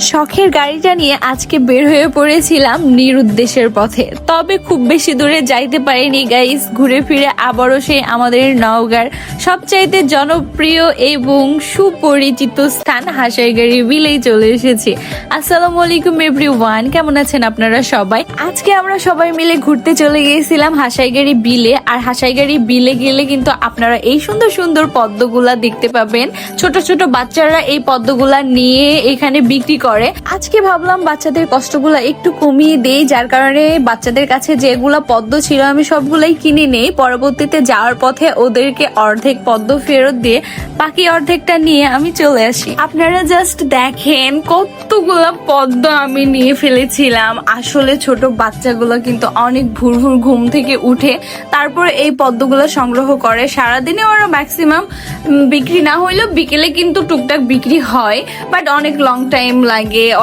শখের গাড়িটা নিয়ে আজকে বের হয়ে পড়েছিলাম নিরুদ্দেশের পথে। তবে খুব বেশি দূরে যাইতে পারিনি গাইস ঘুরে ফিরে আবারও সেই আমাদের নওগাঁর সবচাইতে জনপ্রিয় এবং সুপরিচিত স্থান হাসাইগাড়ি বিলেই চলে এসেছি। আসসালামু আলাইকুম এভরি ওয়ান কেমন আছেন আপনারা সবাই? আজকে আমরা সবাই মিলে ঘুরতে চলে গিয়েছিলাম হাসাইগাড়ি বিলে। আর হাসাইগাড়ি বিলে গেলে কিন্তু আপনারা এই সুন্দর সুন্দর পদ্মগুলা দেখতে পাবেন। ছোট ছোট বাচ্চারা এই পদ্মগুলা নিয়ে এখানে বিক্রি করে। আজকে ভাবলাম বাচ্চাদের কষ্টগুলা একটু কমিয়ে দেই, যার কারণে বাচ্চাদের কাছে যেগুলা পদ্ম ছিল আমি সবগুলাই কিনে নেই। পরবর্তীতে যাওয়ার পথে ওদেরকে অর্ধেক পদ্ম ফেরত দিয়ে বাকি অর্ধেকটা নিয়ে আমি চলে আসি। আপনারা জাস্ট দেখেন কতগুলা পদ্ম আমি নিয়ে ফেলেছিলাম। আসলে ছোট বাচ্চাগুলো কিন্তু অনেক ভুর ভুর ঘুম থেকে উঠে তারপরে এই পদ্মগুলো সংগ্রহ করে। সারাদিনে ওরা ম্যাক্সিমাম বিক্রি না হইলেও বিকেলে কিন্তু টুকটাক বিক্রি হয় বাট অনেক লং টাইম লাগে।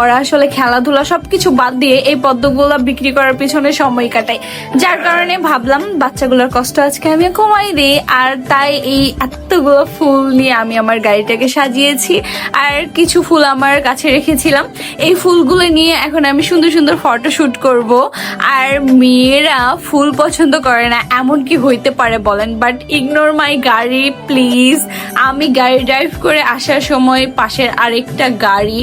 ওরা আসলে খেলাধুলা সবকিছু বাদ দিয়ে এই পদ্মগুলো বিক্রি করার পিছনে সময় কাটায়। যার কারণে ভাবলাম, বাচ্চাগুলোর কষ্ট আজকে আমি কমাই দিই আর তাই এই এতগুলো ফুল নিয়ে আমি আমার গাড়িটাকে সাজিয়েছি। আর কিছু ফুল আমার কাছে রেখেছিলাম। এই ফুলগুলো নিয়ে এখন আমি সুন্দর সুন্দর ফটো শুট করব। আর মেয়েরা ফুল পছন্দ করে না এমন কি হইতে পারে বলেন বাট ইগনোর মাই গাড়ি প্লিজ আমি গাড়ি ড্রাইভ করে আসার সময় পাশের আরেকটা গাড়ি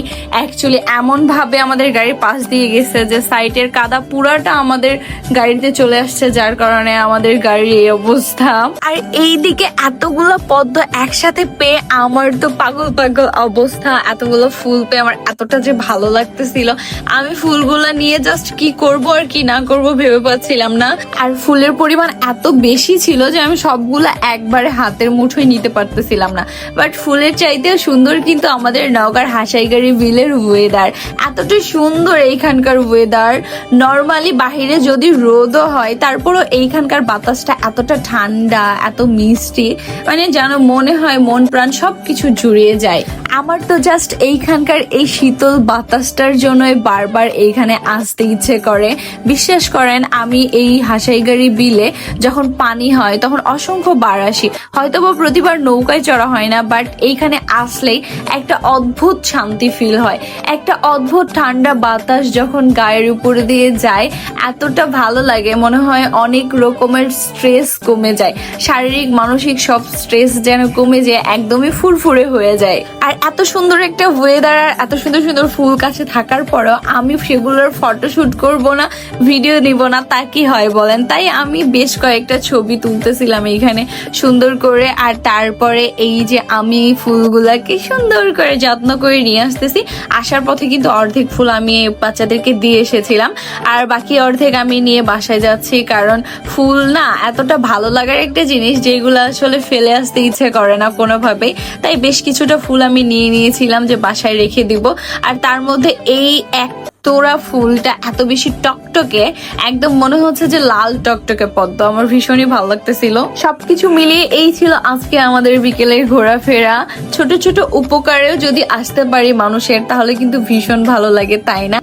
অ্যাকচুয়ালি এমন ভাবে আমাদের গাড়ির পাশ দিয়ে গেছে যে সাইটের কাদা পুরাটা আমাদের গাড়িতে চলে আসছে, যার কারণে আমাদের গাড়ির এই অবস্থা। আর এইদিকে এতগুলো পদ্ম একসাথে পেয়ে আমার তো পাগল পাগল অবস্থা। এতগুলো ফুল পেয়ে আমার এতটা যে ভালো লাগতেছিল। আমি ফুলগুলো নিয়ে জাস্ট কি করব আর কি না করব ভেবে পাচ্ছিলাম না। আর ফুলের পরিমাণ এত বেশি ছিল যে আমি সবগুলো একবারে হাতের মুঠোয় নিতে পারতেছিলাম না। বাট ফুলের চাইতেও সুন্দর কিন্তু আমাদের নওগাঁর হাসাইগাড়ি বিলের ওয়েদার এতটা সুন্দর এইখানকার ওয়েদার নর্মালি বাহিরে যদি রোদও হয়, তারপরও এইখানকার বাতাসটা এতটা ঠান্ডা, এত মিষ্টি। মানে যেন মনে হয় মন প্রাণ সবকিছু জুড়িয়ে যায়। আমার তো জাস্ট এইখানকার এই শীতল বাতাসটার জন্যই বারবার এইখানে আসতে ইচ্ছে করে। বিশ্বাস করেন, আমি এই হাসাইগাড়ি বিলে যখন পানি হয়, তখন অসংখ্য বার আসি। হয়তো বা প্রতিবার নৌকায় চড়া হয় না বাট এইখানে আসলেই একটা অদ্ভুত শান্তি ফিল হয়। একটা অদ্ভুত ঠান্ডা বাতাস যখন গায়ের উপরে দিয়ে যায়, এতটা ভালো লাগে, মনে হয় অনেক রকমের স্ট্রেস কমে যায়। শারীরিক, মানসিক সব স্ট্রেস যেন কমে যায় একদমই ফুরফুরে হয়ে যায়। আর এত সুন্দর একটা ওয়েদার আর এত সুন্দর সুন্দর ফুল কাছে থাকার পরেও আমি সেগুলোর ফটো শুট করব না ভিডিও নিব না, তা কি হয় বলেন? তাই আমি বেশ কয়েকটা ছবি তুলতেছিলাম এইখানে সুন্দর করে, আর তারপরে এই যে আমি ফুলগুলাকে সুন্দর করে যত্ন করে নিয়ে আসতেছি আসার পথে কিন্তু অর্ধেক ফুল আমি বাচ্চাদেরকে দিয়ে এসেছিলাম। আর বাকি অর্ধেক আমি নিয়ে বাসায় যাচ্ছি কারণ ফুল না এতটা ভালো লাগার একটা জিনিস যেগুলো আসলে ফেলে আসতে ইচ্ছে করে না কোনোভাবেই। তাই বেশ কিছুটা ফুল আমি নিয়ে নিয়েছিলাম যে বাসায় রেখে দিব। আর তার মধ্যে এই এক তোরা ফুলটা এত বেশি টকটকে, একদম মনে হচ্ছে যে লাল টকটকে পদ্ম। আমার ভীষণই ভালো লাগতেছিল। সবকিছু মিলিয়ে এই ছিল আজকে আমাদের বিকেলের ঘোরাফেরা। ছোট ছোট উপকারেও যদি আসতে পারি মানুষের, তাহলে কিন্তু ভীষণ ভালো লাগে, তাই না?